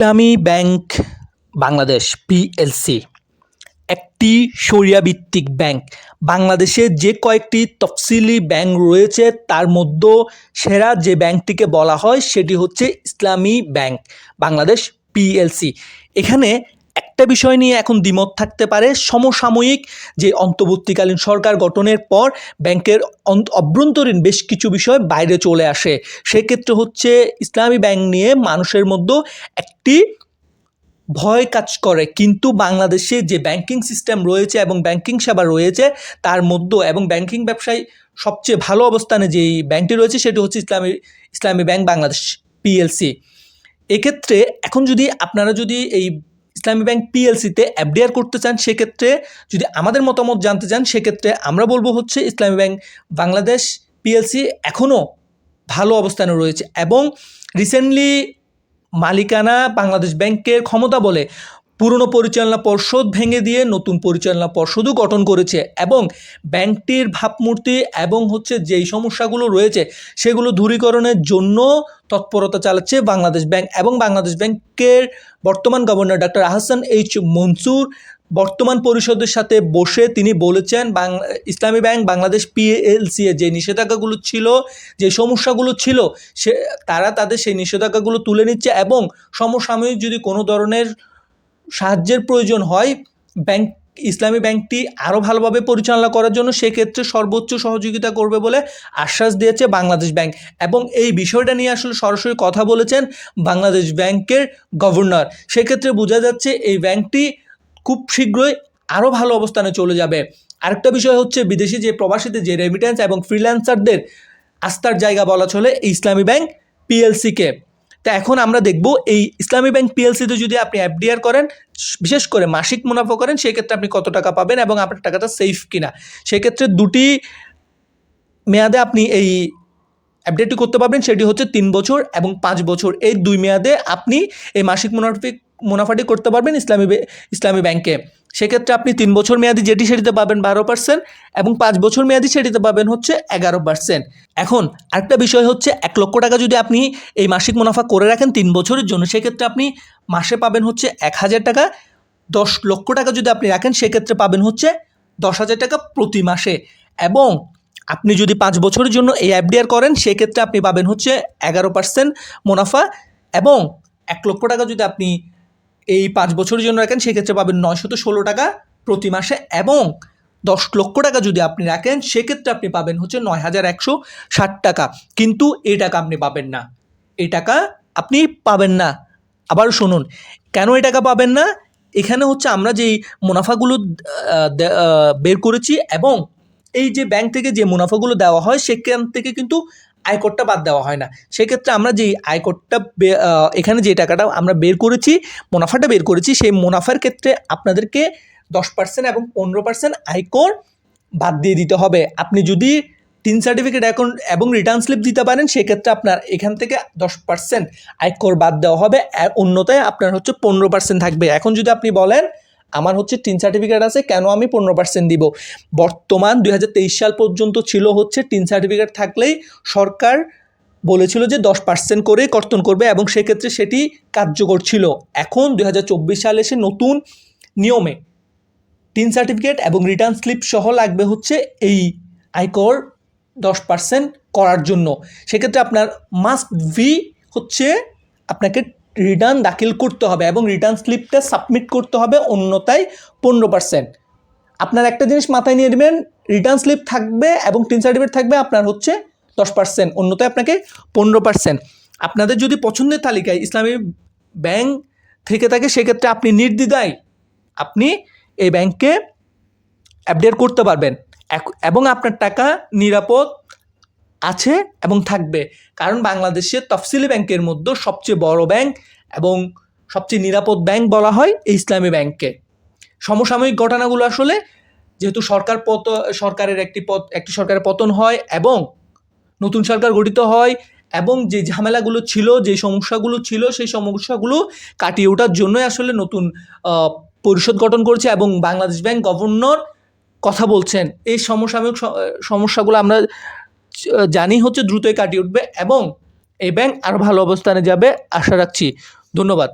ইসলামী bank Bangladesh PLC একটি সরিয়াভিত্তিক bank. বাংলাদেশে যে কয়েকটি তফসিলি ব্যাংক রয়েছে, তার মধ্যে সেরা যে ব্যাংকটিকে বলা হয়, সেটি হচ্ছে ইসলামী ব্যাংক, বাংলাদেশ পিএলসি এখানে একটা বিষয় নিয়ে এখন দ্বিমত থাকতে পারে। সমসাময়িক যে অন্তর্বর্তীকালীন সরকার গঠনের পর ব্যাংকের অভ্যন্তরীণ বেশ কিছু বিষয় বাইরে চলে আসে। সেক্ষেত্রে হচ্ছে ইসলামী ব্যাংক নিয়ে মানুষের মধ্যে একটি ভয় কাজ করে। কিন্তু বাংলাদেশে যে ব্যাংকিং সিস্টেম রয়েছে এবং ব্যাংকিং সেবা রয়েছে, তার মধ্যে এবং ব্যাংকিং ব্যবসায় সবচেয়ে ভালো অবস্থানে যেই ব্যাংকটি রয়েছে, সেটি হচ্ছে ইসলামী ইসলামী ব্যাংক বাংলাদেশ, পিএলসি। এক্ষেত্রে এখন যদি আপনারা যদি এই ইসলামী ব্যাংক পিএলসিতে অ্যাপডেয়ার করতে চান, সেক্ষেত্রে যদি আমাদের মতামত জানতে চান, সেক্ষেত্রে আমরা বলব হচ্ছে ইসলামী ব্যাংক বাংলাদেশ পিএলসি এখনও ভালো অবস্থানে রয়েছে এবং রিসেন্টলি মালিকানা বাংলাদেশ ব্যাংকের ক্ষমতা বলে পুরনো পরিচালনা পর্ষদ ভেঙে দিয়ে নতুন পরিচালনা পর্ষদও গঠন করেছে এবং ব্যাংকটির ভাবমূর্তি এবং হচ্ছে যেই সমস্যাগুলো রয়েছে সেগুলো দূরীকরণের জন্য তৎপরতা চালাচ্ছে বাংলাদেশ ব্যাংক এবং বাংলাদেশ ব্যাংকের বর্তমান governor doctor Ahsan H Mansur. বর্তমান পরিষদের সাথে বসে তিনি বলেছেন, বাং ইসলামী ব্যাংক, বাংলাদেশ পিএলসি এর যে নিষেধাজ্ঞাগুলো ছিল, যে সমস্যাগুলো ছিল, সে তারা তাদের সেই নিষেধাজ্ঞাগুলো তুলে নিচ্ছে এবং সমসাময়িক যদি কোনো ধরনের সাহায্যের প্রয়োজন হয় ব্যাংক, ইসলামী ব্যাংকটি আরও ভালোভাবে পরিচালনা করার জন্য সেক্ষেত্রে সর্বোচ্চ সহযোগিতা করবে বলে আশ্বাস দিয়েছে বাংলাদেশ ব্যাংক। এবং এই বিষয়টা নিয়ে আসলে সরাসরি কথা বলেছেন বাংলাদেশ ব্যাংকের গভর্নর। সেক্ষেত্রে বোঝা যাচ্ছে এই ব্যাংকটি খুব শীঘ্রই আরও ভালো অবস্থানে চলে যাবে। আরেকটা বিষয় হচ্ছে বিদেশি যে প্রবাসীদের যে রেমিটেন্স এবং ফ্রিল্যান্সারদের আস্থার জায়গা বলা চলে ইসলামী ব্যাংক পিএলসিকে তা এখন আমরা দেখব এই ইসলামী ব্যাংক পিএলসিতে যদি আপনি এফডিআর করেন, বিশেষ করে মাসিক মুনাফা করেন, সেক্ষেত্রে আপনি কত টাকা পাবেন এবং আপনার টাকাটা সেফ কিনা? সেক্ষেত্রে দুটি মেয়াদে আপনি এই আপডেটটি করতে পারবেন, সেটি হচ্ছে তিন বছর এবং পাঁচ বছর। এই দুই মেয়াদে আপনি এই মাসিক মুনাফিক, মুনাফাটি করতে পারবেন ইসলামী ইসলামী ব্যাংকে। সেক্ষেত্রে আপনি তিন বছর মেয়াদি যেটি সেটিতে পাবেন বারো পার্সেন্ট এবং পাঁচ বছর মেয়াদি সেটিতে পাবেন হচ্ছে এগারো পার্সেন্ট এখন আরেকটা বিষয় হচ্ছে এক লক্ষ টাকা যদি আপনি এই মাসিক মুনাফা করে রাখেন তিন বছরের জন্য, সেক্ষেত্রে আপনি মাসে পাবেন হচ্ছে এক হাজার টাকা। দশ লক্ষ টাকা যদি আপনি রাখেন, সেক্ষেত্রে পাবেন হচ্ছে দশ হাজার টাকা প্রতি মাসে। এবং আপনি যদি পাঁচ বছরের জন্য এই এফডিআর করেন, সেক্ষেত্রে আপনি পাবেন হচ্ছে এগারো পার্সেন্ট মুনাফা। এবং এক লক্ষ টাকা যদি আপনি এই পাঁচ বছরের জন্য রাখেন, সেক্ষেত্রে পাবেন নয়শত ষোলো টাকা প্রতি মাসে এবং দশ লক্ষ টাকা যদি আপনি রাখেন, সেক্ষেত্রে আপনি পাবেন হচ্ছে নয় হাজার একশো ষাট টাকা। কিন্তু এই টাকা আপনি পাবেন না। এই টাকা আপনি পাবেন না। আবার শুনুন, কেন এই টাকা পাবেন না? এখানে হচ্ছে আমরা যেই মুনাফাগুলো বের করেছি এবং এই যে ব্যাংক থেকে যে মুনাফাগুলো দেওয়া হয়, সেখান থেকে কিন্তু আয়করটা বাদ দেওয়া হয় না। সেক্ষেত্রে আমরা যেই আয়করটা এখানে যে টাকাটা আমরা বের করেছি, মুনাফাটা বের করেছি, সেই মুনাফার ক্ষেত্রে আপনাদেরকে দশ পার্সেন্ট এবং পনেরো পার্সেন্ট আয়কর বাদ দিয়ে দিতে হবে। আপনি যদি তিন সার্টিফিকেট অ্যাকাউন্ট এবং রিটার্ন স্লিপ দিতে পারেন, সেক্ষেত্রে আপনার এখান থেকে দশ পার্সেন্ট আয়কর বাদ দেওয়া হবে। অন্যতায় আপনার হচ্ছে পনেরো পার্সেন্ট থাকবে। এখন যদি আপনি বলেন আমার হচ্ছে টিন সার্টিফিকেট আছে, কেন আমি পনেরো পার্সেন্ট দিব? বর্তমান দুই হাজার তেইশ সাল পর্যন্ত ছিল হচ্ছে টিন সার্টিফিকেট থাকলেই সরকার বলেছিল যে দশ পার্সেন্ট করেই কর্তন করবে এবং সেক্ষেত্রে সেটি কার্যকর ছিল। এখন দু হাজার চব্বিশ সালে এসে নতুন নিয়মে টিন সার্টিফিকেট এবং রিটার্ন স্লিপ সহ লাগবে হচ্ছে এই আয়কর দশ পার্সেন্ট করার জন্য। সেক্ষেত্রে আপনার মাস্ট ভি হচ্ছে আপনাকে রিটার্ন দাখিল করতে হবে এবং রিটার্ন স্লিপটা সাবমিট করতে হবে অন্যতায় পনেরো পার্সেন্ট আপনার একটা জিনিস মাথায় নিয়ে নেবেন, রিটার্ন স্লিপ থাকবে এবং টিন সার্টিফিকেট থাকবে আপনার হচ্ছে দশ পার্সেন্ট অন্যতায় আপনাকে পনেরো পার্সেন্ট আপনাদের যদি পছন্দের তালিকায় ইসলামী ব্যাংক থেকে থাকে, সেক্ষেত্রে আপনি নির্দ্বিধায় আপনি এই ব্যাংকে অ্যাপডেট করতে পারবেন। এবং আপনার টাকা নিরাপদ আছে এবং থাকবে। কারণ বাংলাদেশের তফসিলি ব্যাংকের মধ্যে সবচেয়ে বড় ব্যাংক এবং সবচেয়ে নিরাপদ ব্যাংক বলা হয় এই ইসলামী ব্যাংককে। সমসাময়িক ঘটনাগুলো আসলে যেহেতু সরকার পত, সরকারের একটি পত, একটি সরকারের পতন হয় এবং নতুন সরকার গঠিত হয় এবং যে ঝামেলাগুলো ছিল, যে সমস্যাগুলো ছিল, সেই সমস্যাগুলো কাটিয়ে ওঠার জন্যই আসলে নতুন পরিষদ গঠন করছে এবং বাংলাদেশ ব্যাংক গভর্নর কথা বলছেন। এই সমসাময়িক সমস্যাগুলো আমরা জানি হচ্ছে দ্রুতই কাটিয়ে উঠবে এবং এই ব্যাংক আরও ভালো অবস্থানে যাবে। আশা রাখছি। ধন্যবাদ।